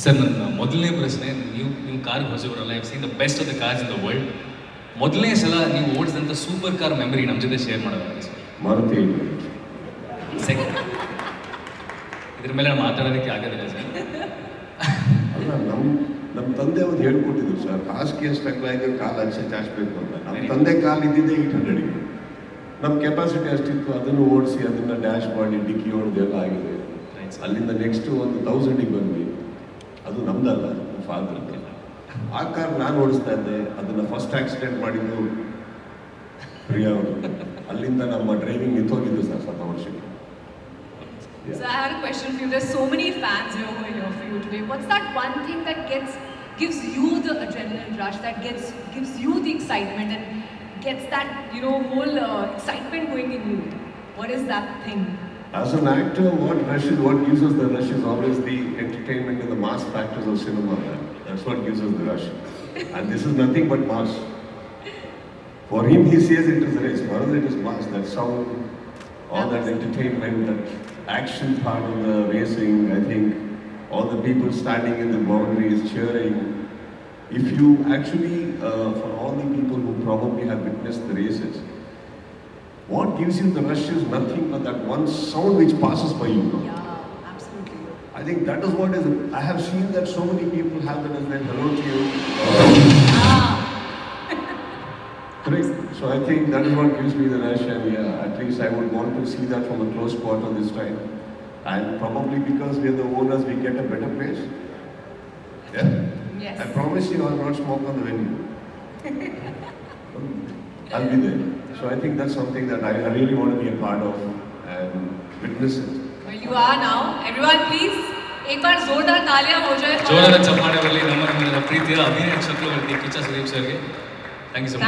Sir ನನ್ನ ಮೊದಲನೇ ಪ್ರಶ್ನೆ ನೀವು ನಿಮ್ಮ car ಹೊಸಬರಲ್ಲ I seen the best of the cars in the world ಮೊದಲನೇ ಸಲ ನೀವು ಓಡಿಸಿದಂಥ ಸೂಪರ್ ಕಾರ್ ಮೆಮರಿ ನಮ್ಮ ಜೊತೆ ಶೇರ್ ಮಾಡೋದಕ್ಕೆ ಸರ್ ಮಾರುತಿ ಸೆಕೆಂಡ್ ಇದ್ರ ಮೇಲೆ ಮಾತಾಡೋದಕ್ಕೆ ಆಗೋದಿಲ್ಲ ಸರ್ ಅಲ್ಲ ನಮ್ಮ ನಮ್ಮ ತಂದೆ ಅವ್ರು ಹೇಳ್ಕೊಟ್ಟಿದ್ರು ಸರ್ ಹಾಸಿಗೆ ಸ್ಟ್ರಕ್ಲಾಗಿ ಕಾಲು ಹಚ್ಚಿ ಚಾಚಬೇಕು ಅಂತ. ನಮ್ಮ ತಂದೆ ಕಾಲು ಇದ್ದಿದ್ದೆ ಏಯ್ಟ್ ಹಂಡ್ರೆಡ್ಗೆ ನಮ್ಮ ಕೆಪಾಸಿಟಿ ಅಷ್ಟಿತ್ತು ಅದನ್ನು ಓಡಿಸಿ ಅದನ್ನ ಡ್ಯಾಶ್ ಮಾಡಿ ಡಿಕ್ಕಿ ಹೊಡೆದೆಲ್ಲ ಆಗಿದೆ ಅಲ್ಲಿಂದ ನೆಕ್ಸ್ಟ್ ಒಂದು ತೌಸಂಡಿಗೆ ಬಂದ್ವಿ. ಅದು ನಮ್ದಲ್ಲ ನಮ್ಮ ಫಾದರ್ ಆ ಕಾರ್ ನಾನು ಓಡಿಸ್ತಾ ಇದ್ದೆ ಅದನ್ನ ಫಸ್ಟ್ ಆಕ್ಸಿಡೆಂಟ್ ಮಾಡಿದ್ದು ಪ್ರಿಯಾ ಅವರು ಅಲ್ಲಿಂದ ನಮ್ಮ ಡ್ರೈವಿಂಗ್ ನಿಂತೋಗಿದ್ದು ಸರ್ ಸ್ವಲ್ಪ ವರ್ಷಕ್ಕೆ So I had a question for you. There's so many fans here who are here for you today. What's that one thing that gets gives you the adrenaline rush, that gets gives you the excitement and gets that you know whole uh, excitement going in you? What is that thing? As an actor, what rush is, what gives us the rush is always the entertainment and the mass factors of cinema. man. That's what gives us the rush. And this is nothing but mass. For him, he says it is race. For us, it is mass. That sound, all that entertainment, that action part of the racing, I think, all the people standing in the boundaries, cheering. If you actually, uh, for all the people who probably have witnessed the races, what gives you the rush is nothing but that one sound which passes by you. no? Yeah, absolutely. I think that is what is. I have seen that so many people have that as their hello to you. Ah, Correct. So I think that is what gives me the rush, and yeah, at least I would want to see that from a close quarter this time. And probably because we are the owners, we get a better place. Yeah. yes. I promise you, I'll not smoke on the venue. I'll be there. So I think that's something that I, I really want to be a part of and witness it. Well, you are now. Everyone, please. एक बार जोरदार तालियां हो जाए जोरदार चप्पाड़े वाली नमन प्रीतिया अभिनय चक्रवर्ती किचा सुदीप सर के थैंक यू सो मच